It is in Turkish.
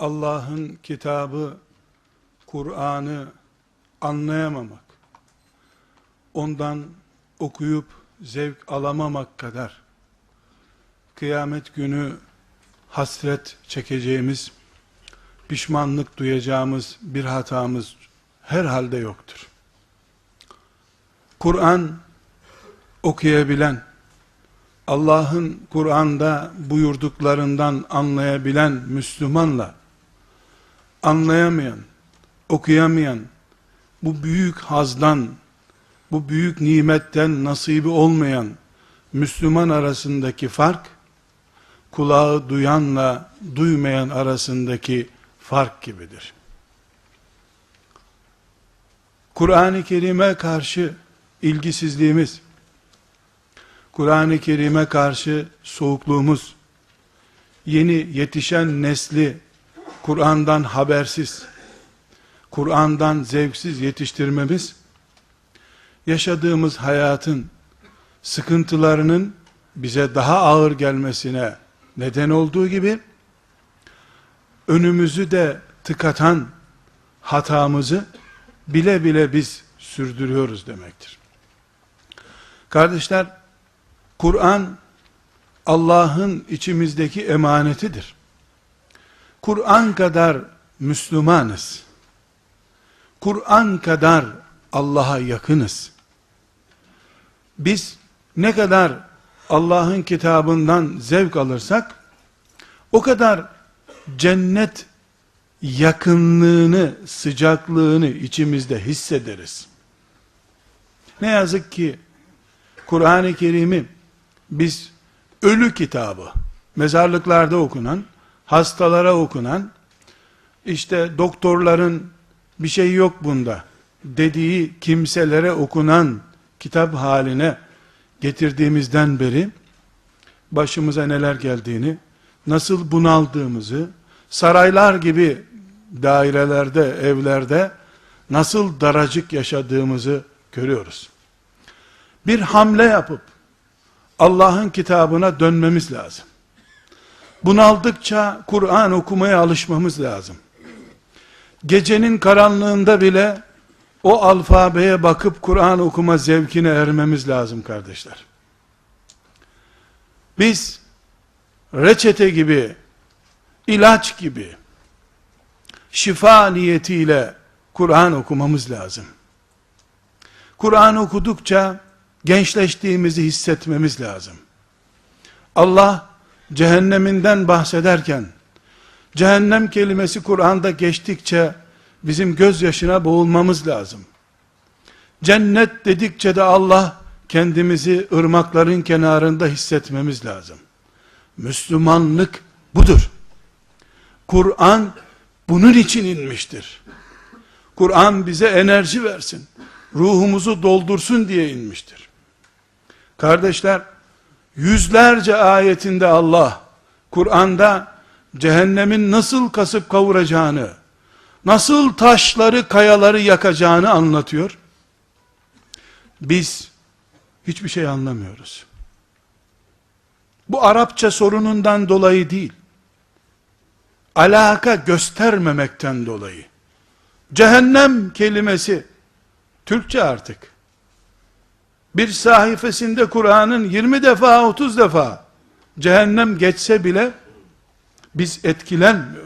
Allah'ın kitabı, Kur'an'ı anlayamamak, ondan okuyup zevk alamamak kadar, kıyamet günü hasret çekeceğimiz, pişmanlık duyacağımız bir hatamız herhalde yoktur. Kur'an okuyabilen, Allah'ın Kur'an'da buyurduklarından anlayabilen Müslümanla anlayamayan, okuyamayan, bu büyük hazdan, bu büyük nimetten nasibi olmayan Müslüman arasındaki fark, kulağı duyanla duymayan arasındaki fark gibidir. Kur'an-ı Kerim'e karşı ilgisizliğimiz, Kur'an-ı Kerim'e karşı soğukluğumuz, yeni yetişen nesli Kur'an'dan habersiz, Kur'an'dan zevksiz yetiştirmemiz, yaşadığımız hayatın sıkıntılarının bize daha ağır gelmesine neden olduğu gibi, önümüzü de tıkatan hatamızı bile bile biz sürdürüyoruz demektir. Kardeşler, Kur'an Allah'ın içimizdeki emanetidir. Kur'an kadar Müslümanız. Kur'an kadar Allah'a yakınız. Biz ne kadar Allah'ın kitabından zevk alırsak, o kadar cennet yakınlığını, sıcaklığını içimizde hissederiz. Ne yazık ki Kur'an-ı Kerim'i biz ölü kitabı, mezarlıklarda okunan, hastalara okunan, işte doktorların bir şey yok bunda dediği kimselere okunan kitap haline getirdiğimizden beri başımıza neler geldiğini, nasıl bunaldığımızı, saraylar gibi dairelerde, evlerde nasıl daracık yaşadığımızı görüyoruz. Bir hamle yapıp Allah'ın kitabına dönmemiz lazım. Bunaldıkça Kur'an okumaya alışmamız lazım. Gecenin karanlığında bile o alfabeye bakıp Kur'an okuma zevkine ermemiz lazım kardeşler. Biz reçete gibi, ilaç gibi, şifa niyetiyle Kur'an okumamız lazım. Kur'an okudukça gençleştiğimizi hissetmemiz lazım. Allah cehenneminden bahsederken, cehennem kelimesi Kur'an'da geçtikçe bizim gözyaşına boğulmamız lazım. Cennet dedikçe de Allah kendimizi ırmakların kenarında hissetmemiz lazım. Müslümanlık budur. Kur'an bunun için inmiştir. Kur'an bize enerji versin, ruhumuzu doldursun diye inmiştir. Kardeşler, yüzlerce ayetinde Allah, Kur'an'da cehennemin nasıl kasıp kavuracağını, nasıl taşları, kayaları yakacağını anlatıyor. Biz hiçbir şey anlamıyoruz. Bu Arapça sorunundan dolayı değil, alaka göstermemekten dolayı. Cehennem kelimesi, Türkçe artık, bir sayfasında Kur'an'ın 20 defa 30 defa cehennem geçse bile biz etkilenmiyoruz.